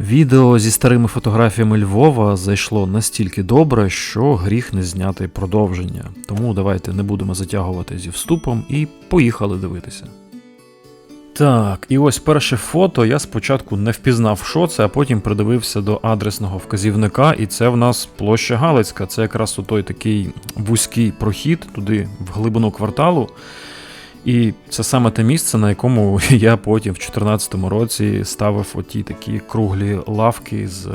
Відео зі старими фотографіями Львова зайшло настільки добре, що гріх не зняти продовження. Тому давайте не будемо затягувати зі вступом і поїхали дивитися. Так, і ось перше фото я спочатку не впізнав, що це, а потім придивився до адресного вказівника, і це в нас площа Галицька. Це якраз той такий вузький прохід туди, в глибину кварталу. І це саме те місце, на якому я потім в 2014 році ставив оті такі круглі лавки з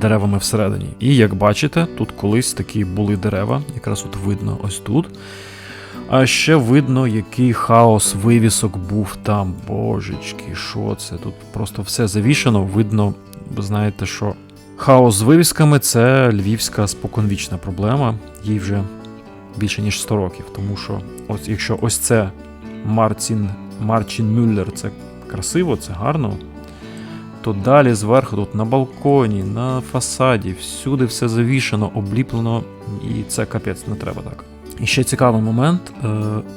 деревами всередині. І як бачите, тут колись такі були дерева, якраз от видно ось тут. А ще видно, який хаос вивісок був там. Божечки, що це? Тут просто все завішано. Видно, ви знаєте, що хаос з вивісками це львівська споконвічна проблема. Їй вже більше ніж 100 років. Тому що, ось якщо ось це Мартін, Марчин Мюллер, це красиво, це гарно. То далі зверху, тут на балконі, на фасаді, всюди все завішано, обліплено, і це капець, не треба так. І ще цікавий момент е,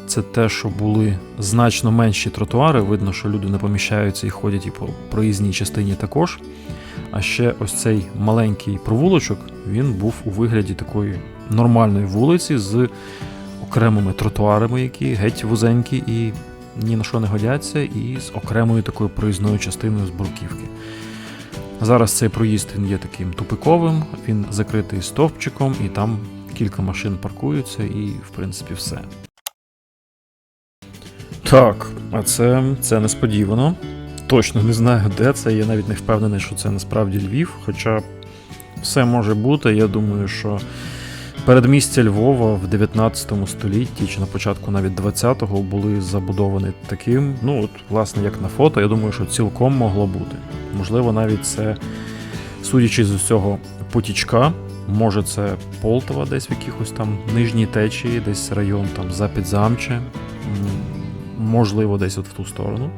це те, що були значно менші тротуари. Видно, що люди не поміщаються і ходять і по проїзній частині також. А ще ось цей маленький провулочок він був у вигляді такої нормальної вулиці з окремими тротуарами, які геть вузенькі і ні на що не годяться, і з окремою такою проїзною частиною з бурківки. Зараз цей проїзд він є таким тупиковим, він закритий стовпчиком, і там кілька машин паркуються, і в принципі все. Так, а це, це несподівано. Точно не знаю, де це. Я навіть не впевнений, що це насправді Львів. Хоча все може бути. Я думаю, що передмістя Львова в 19 столітті чи на початку навіть 20-го були забудовані таким. Ну, от, власне, як на фото, я думаю, що цілком могло бути. Можливо, навіть це, судячи з усього потічка, може це Полтава десь в якихось там нижній течії, десь район там за Підзамче, можливо, десь от в ту сторону.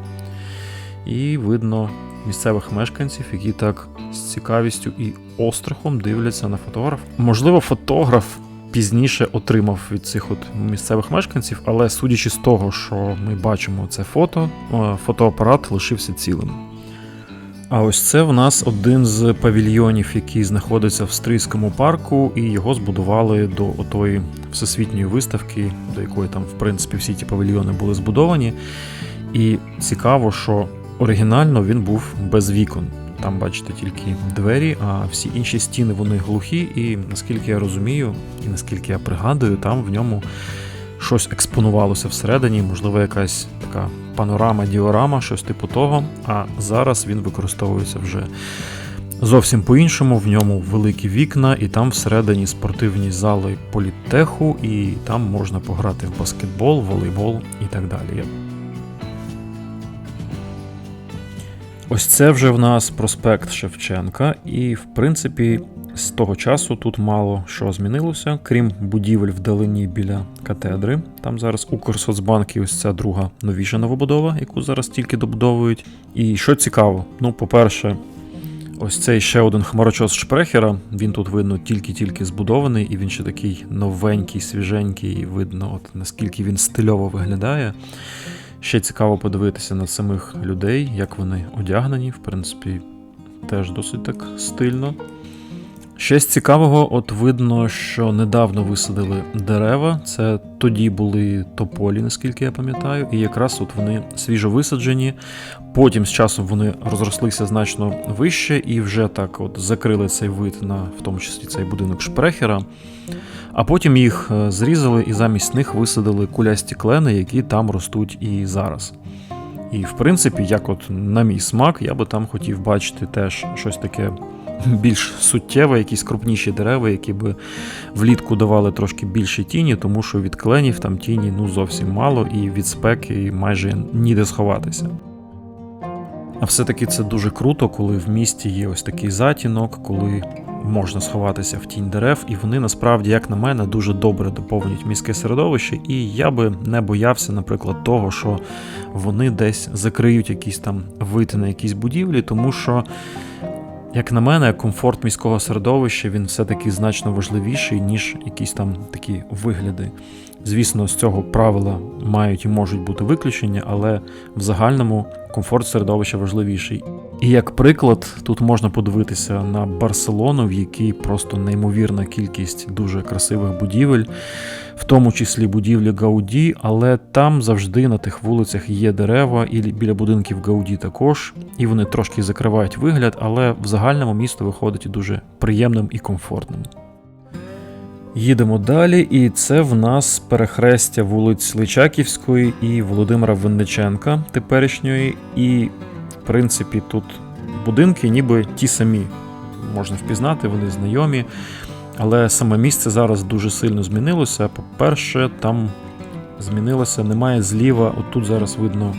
І видно місцевих мешканців, які так з цікавістю і острахом дивляться на фотограф. Можливо, фотограф пізніше отримав від цих от місцевих мешканців, але судячи з того, що ми бачимо це фото, е, фотоапарат лишився цілим. А ось це в нас один з павільйонів, який знаходиться в Стрийському парку, і його збудували до отої всесвітньої виставки, до якої там, в принципі, всі ті павільйони були збудовані. І цікаво, що оригінально він був без вікон. Там, бачите, тільки двері, а всі інші стіни вони глухі, і наскільки я розумію, і наскільки я пригадую, там в ньому щось експонувалося всередині, можливо, якась така панорама, діорама, щось типу того. А зараз він використовується вже зовсім по-іншому. В ньому великі вікна, і там всередині спортивні зали політтеху, і там можна пограти в баскетбол, волейбол і так далі. Ось це вже в нас проспект Шевченка, і в принципі з того часу тут мало що змінилося, крім будівель вдалині біля катедри. Там зараз Укрсоцбанк і ось ця друга новіша новобудова, яку зараз тільки добудовують. І що цікаво, ну, по-перше, ось цей ще один хмарочос Шпрехера. Він тут видно тільки-тільки збудований, і він ще такий новенький, свіженький, і видно, от наскільки він стильово виглядає. Ще цікаво подивитися на самих людей, як вони одягнені, в принципі, теж досить так стильно. З цікавого, от видно, що недавно висадили дерева. Це тоді були тополі, наскільки я пам'ятаю, і якраз от вони свіжо висаджені. Потім з часом вони розрослися значно вище і вже так от закрили цей вид на в тому числі цей будинок Шпрехера. А потім їх е, зрізали і замість них висадили кулясті клени, які там ростуть і зараз. І в принципі, як от на мій смак, я би там хотів бачити теж щось таке більш суттєве, якісь крупніші дерева, які би влітку давали трошки більше тіні, тому що від кленів там тіні ну зовсім мало, і від спеки майже ніде сховатися. А все-таки це дуже круто, коли в місті є ось такий затінок, коли можна сховатися в тінь дерев, і вони насправді, як на мене, дуже добре доповнюють міське середовище. І я би не боявся, наприклад, того, що вони десь закриють якісь там вид на якісь будівлі, тому що. Як на мене, комфорт міського середовища він все-таки значно важливіший, ніж якісь там такі вигляди. Звісно, з цього правила мають і можуть бути виключення, але в загальному комфорт середовища важливіший. І як приклад, тут можна подивитися на Барселону, в якій просто неймовірна кількість дуже красивих будівель, в тому числі будівлі Гауді, але там завжди на тих вулицях є дерева, і біля будинків Гауді також, і вони трошки закривають вигляд, але в загальному місто виходить дуже приємним і комфортним. Їдемо далі, і це в нас перехрестя вулиць Личаківської і Володимира Винниченка теперішньої. І, принципі, тут будинки ніби ті самі. Можна впізнати, вони знайомі. Але саме місце зараз дуже сильно змінилося. По-перше, там змінилося, немає зліва. От тут зараз видно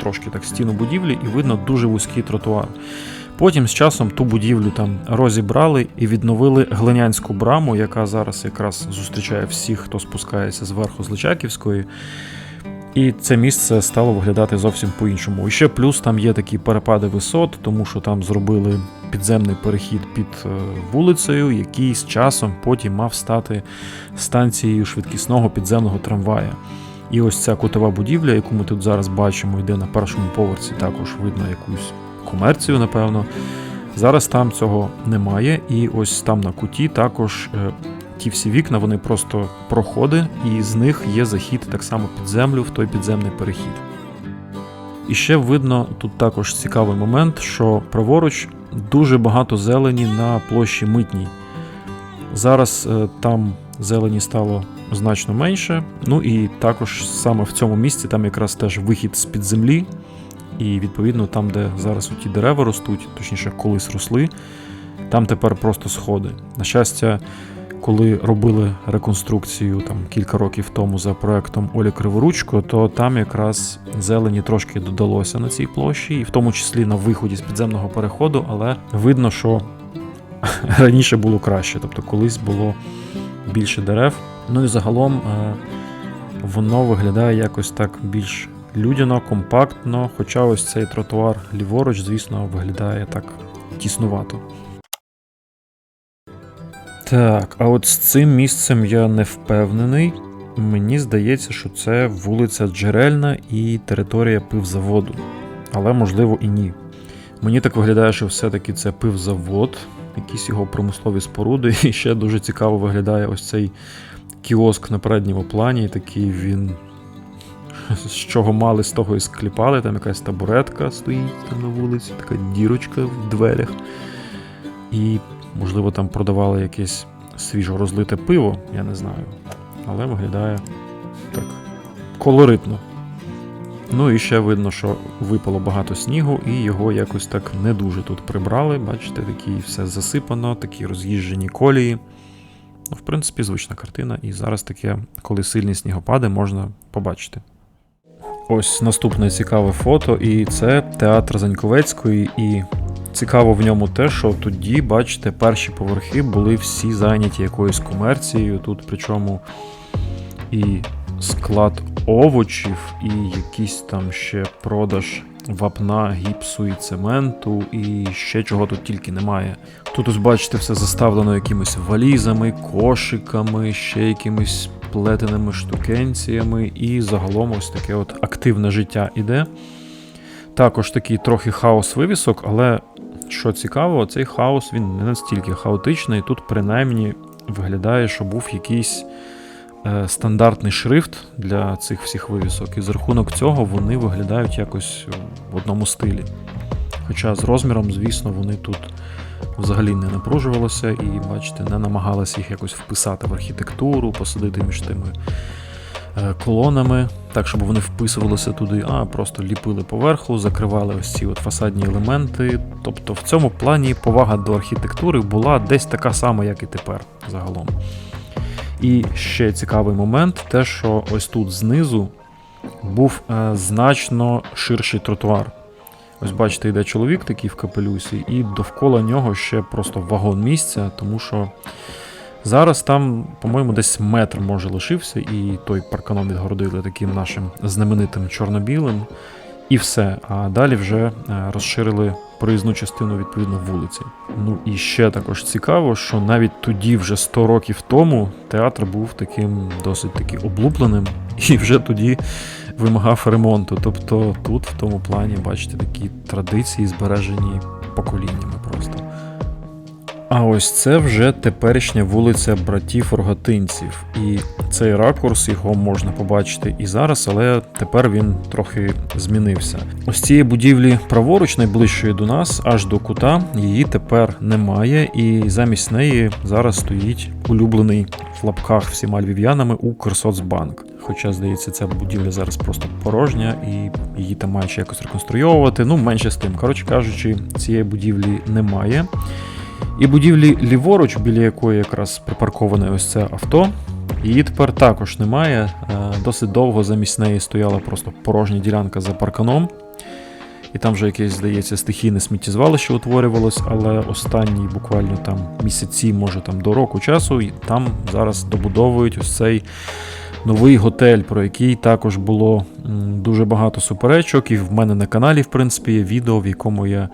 трошки так стіну будівлі, і видно дуже вузький тротуар. Потім з часом ту будівлю там розібрали і відновили глинянську браму, яка зараз якраз зустрічає всіх, хто спускається зверху з Личаківської. І це місце стало виглядати зовсім по-іншому. І ще плюс там є такі перепади висот, тому що там зробили підземний перехід під е, вулицею, який з часом потім мав стати станцією швидкісного підземного трамвая. І ось ця кутова будівля, яку ми тут зараз бачимо, йде на першому поверсі, також видно якусь комерцію, напевно. Зараз там цього немає, і ось там на куті також е, ті всі вікна, вони просто проходи, і з них є захід так само під землю в той підземний перехід. І ще видно тут також цікавий момент, що праворуч дуже багато зелені на площі митній. Зараз е, там зелені стало значно менше. Ну і також саме в цьому місці там якраз теж вихід з під землі. І відповідно там, де зараз ті дерева ростуть, точніше, колись росли, там тепер просто сходи. На щастя, коли робили реконструкцію там кілька років тому за проектом Олі Криворучко, то там якраз зелені трошки додалося на цій площі, і в тому числі на виході з підземного переходу, але видно, що раніше було краще, тобто колись було більше дерев. Ну і загалом е, воно виглядає якось так більш людяно, компактно, хоча ось цей тротуар ліворуч, звісно, виглядає так тіснувато. Так, а от з цим місцем я не впевнений. Мені здається, що це вулиця Джерельна і територія пивзаводу. Але можливо і ні. Мені так виглядає, що все-таки це пивзавод, якісь його промислові споруди. І ще дуже цікаво виглядає ось цей кіоск на передньому плані. Такий він. З чого мали, з того і скліпали. Там якась табуретка стоїть там на вулиці, така дірочка в дверях. І Можливо, там продавали якесь свіжо розлите пиво, я не знаю. Але виглядає так колоритно. Ну і ще видно, що випало багато снігу, і його якось так не дуже тут прибрали. Бачите, такі все засипано, такі роз'їжджені колії. Ну, В принципі, звична картина, і зараз таке, коли сильні снігопади, можна побачити. Ось наступне цікаве фото, і це театр Заньковецької, і Цікаво в ньому те, що тоді, бачите, перші поверхи були всі зайняті якоюсь комерцією. Тут причому і склад овочів, і якийсь там ще продаж вапна, гіпсу і цементу, і ще чого тут тільки немає. Тут ось бачите, все заставлено якимись валізами, кошиками, ще якимись плетеними штукенціями, і загалом ось таке от активне життя іде. Також такий трохи хаос вивісок, але що цікаво, цей хаос він не настільки хаотичний. Тут, принаймні, виглядає, що був якийсь е, стандартний шрифт для цих всіх вивісок, і за рахунок цього вони виглядають якось в одному стилі. Хоча з розміром, звісно, вони тут взагалі не напружувалися і, бачите, не намагалися їх якось вписати в архітектуру, посадити між тими. Е, колонами, так, щоб вони вписувалися туди, а просто ліпили поверху, закривали ось ці от фасадні елементи. Тобто в цьому плані повага до архітектури була десь така сама, як і тепер загалом. І ще цікавий момент, те, що ось тут знизу був е, значно ширший тротуар. Ось бачите, йде чоловік такий в капелюсі, і довкола нього ще просто вагон місця, тому що Зараз там, по-моєму, десь метр може лишився, і той парканом відгородили таким нашим знаменитим чорно-білим, і все. А далі вже е, розширили проїзну частину відповідно вулиці. Ну і ще також цікаво, що навіть тоді, вже 100 років тому, театр був таким досить таки облупленим, і вже тоді вимагав ремонту. Тобто тут, в тому плані, бачите, такі традиції збережені поколіннями просто. А ось це вже теперішня вулиця братів Рогатинців. І цей ракурс його можна побачити і зараз, але тепер він трохи змінився. Ось цієї будівлі праворуч, найближчої до нас, аж до кута, її тепер немає, і замість неї зараз стоїть улюблений в лапках всіма львів'янами Укрсоцбанк. Хоча, здається, ця будівля зараз просто порожня, і її там мають ще якось реконструйовувати. Ну, менше з тим. Коротше кажучи, цієї будівлі немає. І будівлі ліворуч, біля якої якраз припарковане ось це авто, її тепер також немає. Е, Досить довго замість неї стояла просто порожня ділянка за парканом. І там вже якесь, здається, стихійне сміттєзвалище утворювалось, але останні буквально там місяці, може там до року часу, і там зараз добудовують ось цей новий готель, про який також було дуже багато суперечок. І в мене на каналі, в принципі, є відео, в якому я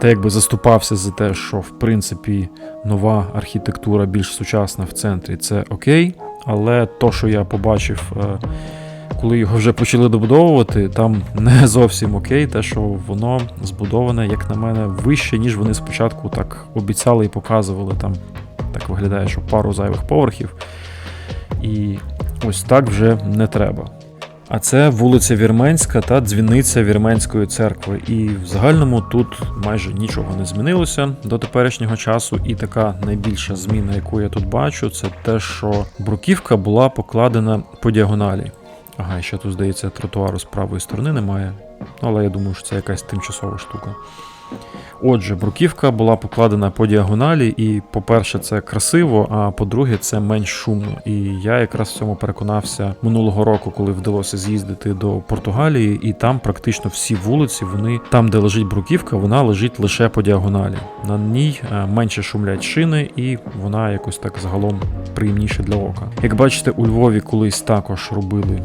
та якби заступався за те, що в принципі нова архітектура більш сучасна в центрі, це окей. Але то, що я побачив, е, коли його вже почали добудовувати, там не зовсім окей, те, що воно збудоване, як на мене, вище, ніж вони спочатку так обіцяли і показували. Там так виглядає, що пару зайвих поверхів. І ось так вже не треба. А це вулиця Вірменська та дзвіниця Вірменської церкви. І в загальному тут майже нічого не змінилося до теперішнього часу. І така найбільша зміна, яку я тут бачу, це те, що бруківка була покладена по діагоналі. Ага, ще тут, здається, тротуару з правої сторони немає. Але я думаю, що це якась тимчасова штука. Отже, бруківка була покладена по діагоналі, і, по-перше, це красиво, а по-друге, це менш шумно. І я якраз в цьому переконався минулого року, коли вдалося з'їздити до Португалії, і там практично всі вулиці, вони там, де лежить бруківка, вона лежить лише по діагоналі. На ній е, менше шумлять шини, і вона якось так загалом приємніше для ока. Як бачите, у Львові колись також робили.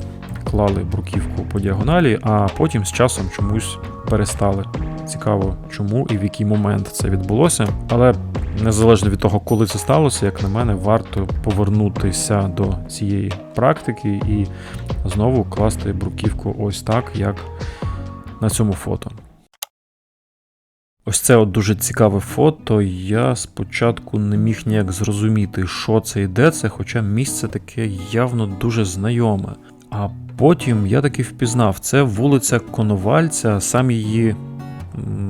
Клали бруківку по діагоналі, а потім з часом чомусь перестали. Цікаво, чому і в який момент це відбулося. Але незалежно від того, коли це сталося, як на мене, варто повернутися до цієї практики і знову класти бруківку ось так, як на цьому фото. Ось це от дуже цікаве фото. Я спочатку не міг ніяк зрозуміти, що це і де це, хоча місце таке явно дуже знайоме. А потім я таки впізнав, це вулиця Коновальця, сам її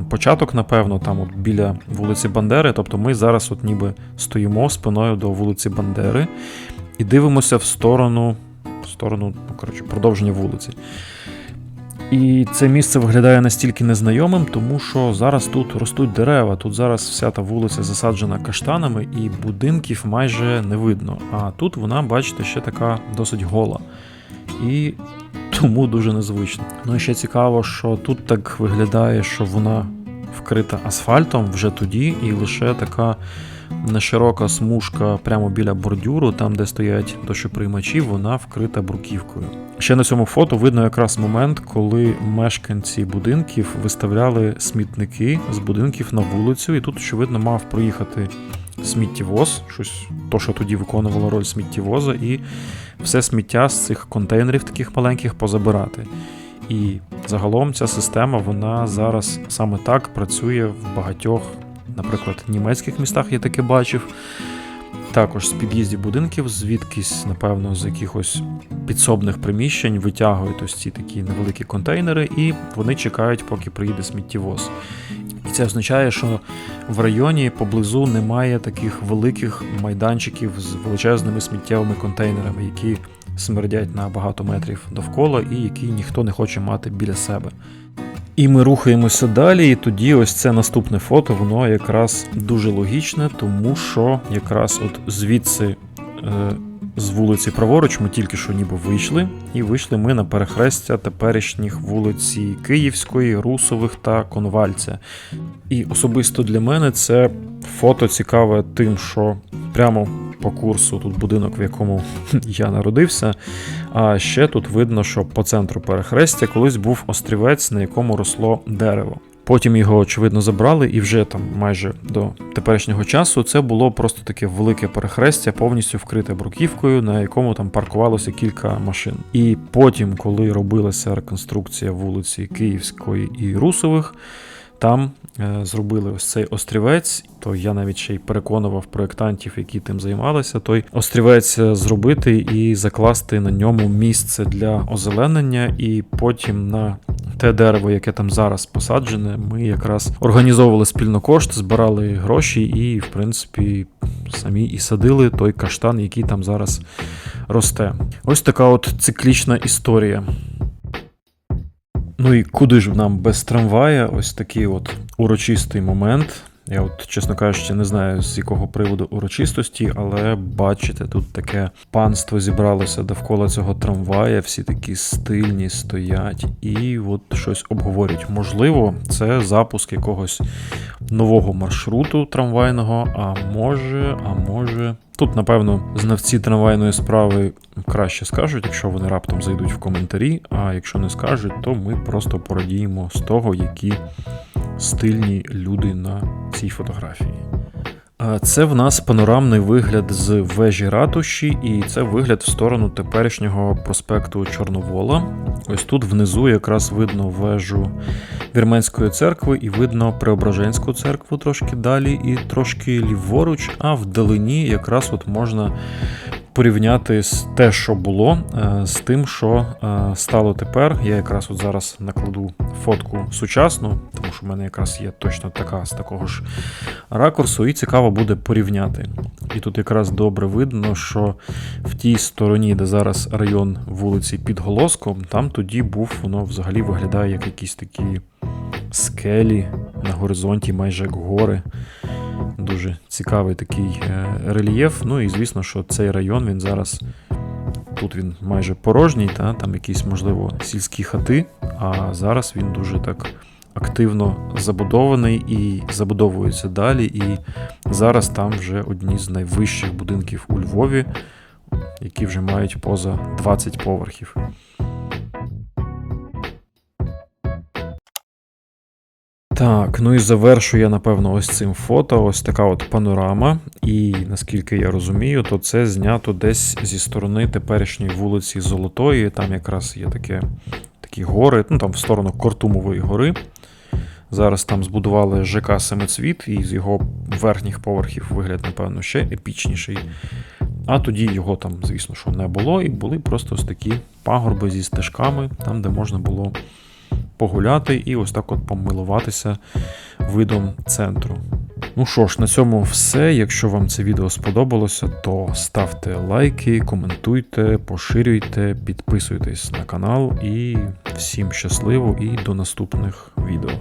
початок, напевно, там от біля вулиці Бандери. Тобто ми зараз от ніби стоїмо спиною до вулиці Бандери і дивимося в сторону, в сторону, ну, коротше, продовження вулиці. І це місце виглядає настільки незнайомим, тому що зараз тут ростуть дерева. Тут зараз вся та вулиця засаджена каштанами, і будинків майже не видно. А тут вона, бачите, ще така досить гола. І тому дуже незвично. Ну і ще цікаво, що тут так виглядає, що вона вкрита асфальтом вже тоді, і лише така неширока смужка прямо біля бордюру, там де стоять дощоприймачі, вона вкрита бруківкою. Ще на цьому фото видно якраз момент, коли мешканці будинків виставляли смітники з будинків на вулицю, і тут, очевидно, мав проїхати сміттєвоз, щось то, що тоді виконувало роль сміттєвоза, і все сміття з цих контейнерів таких маленьких позабирати. І загалом ця система вона зараз саме так працює в багатьох, наприклад, німецьких містах я таке бачив. Також з під'їздів будинків, звідкись, напевно, з якихось підсобних приміщень витягують ось ці такі невеликі контейнери, і вони чекають, поки приїде сміттєвоз. І це означає, що в районі поблизу немає таких великих майданчиків з величезними сміттєвими контейнерами, які смердять на багато метрів довкола і які ніхто не хоче мати біля себе. І ми рухаємося далі, і тоді ось це наступне фото, воно якраз дуже логічне, тому що якраз от звідси е, з вулиці праворуч ми тільки що ніби вийшли, і вийшли ми на перехрестя теперішніх вулиці Київської, Русових та Конвальця. І особисто для мене це фото цікаве тим, що прямо по курсу тут будинок, в якому я народився. А ще тут видно, що по центру перехрестя колись був острівець, на якому росло дерево. Потім його, очевидно, забрали, і вже там майже до теперішнього часу це було просто таке велике перехрестя, повністю вкрите бруківкою, на якому там паркувалося кілька машин. І потім, коли робилася реконструкція вулиці Київської і Русових, там е, зробили ось цей острівець. То я навіть ще й переконував проєктантів, які тим займалися, той острівець е, зробити і закласти на ньому місце для озеленення, і потім на те дерево, яке там зараз посаджене, ми якраз організовували спільно кошт, збирали гроші і, в принципі, самі і садили той каштан, який там зараз росте. Ось така от циклічна історія. Ну і куди ж нам без трамвая? Ось такий от урочистий момент. Я от, чесно кажучи, не знаю з якого приводу урочистості, але бачите, тут таке панство зібралося довкола цього трамвая, всі такі стильні стоять і от щось обговорюють. Можливо, це запуск якогось нового маршруту трамвайного, а може, а може. Тут, напевно, знавці трамвайної справи краще скажуть, якщо вони раптом зайдуть в коментарі. А якщо не скажуть, то ми просто порадіємо з того, які стильні люди на цій фотографії. Це в нас панорамний вигляд з вежі ратуші, і це вигляд в сторону теперішнього проспекту Чорновола. Ось тут внизу якраз видно вежу Вірменської церкви і видно Преображенську церкву трошки далі і трошки ліворуч, а вдалині якраз от можна порівняти з те, що було, е, з тим, що е, стало тепер. Я якраз от зараз накладу фотку сучасну, тому що в мене якраз є точно така з такого ж ракурсу, і цікаво буде порівняти. І тут якраз добре видно, що в тій стороні, де зараз район вулиці під Голоском, там тоді був, воно взагалі виглядає як якісь такі скелі на горизонті, майже як гори. Дуже цікавий такий е, рельєф. Ну і звісно, що цей район він зараз тут він майже порожній, та там якісь, можливо, сільські хати, а зараз він дуже так активно забудований і забудовується далі. І зараз там вже одні з найвищих будинків у Львові, які вже мають поза 20 поверхів. Так, ну і завершу я, напевно, ось цим фото. Ось така от панорама. І наскільки я розумію, то це знято десь зі сторони теперішньої вулиці Золотої. Там якраз є таке, такі гори, ну там в сторону Кортумової гори. Зараз там збудували ЖК Семицвіт, і з його верхніх поверхів вигляд, напевно, ще епічніший. А тоді його там, звісно, що не було, і були просто ось такі пагорби зі стежками, там, де можна було погуляти і ось так от помилуватися видом центру. Ну що ж, на цьому все. Якщо вам це відео сподобалося, то ставте лайки, коментуйте, поширюйте, підписуйтесь на канал і всім щасливо і до наступних відео.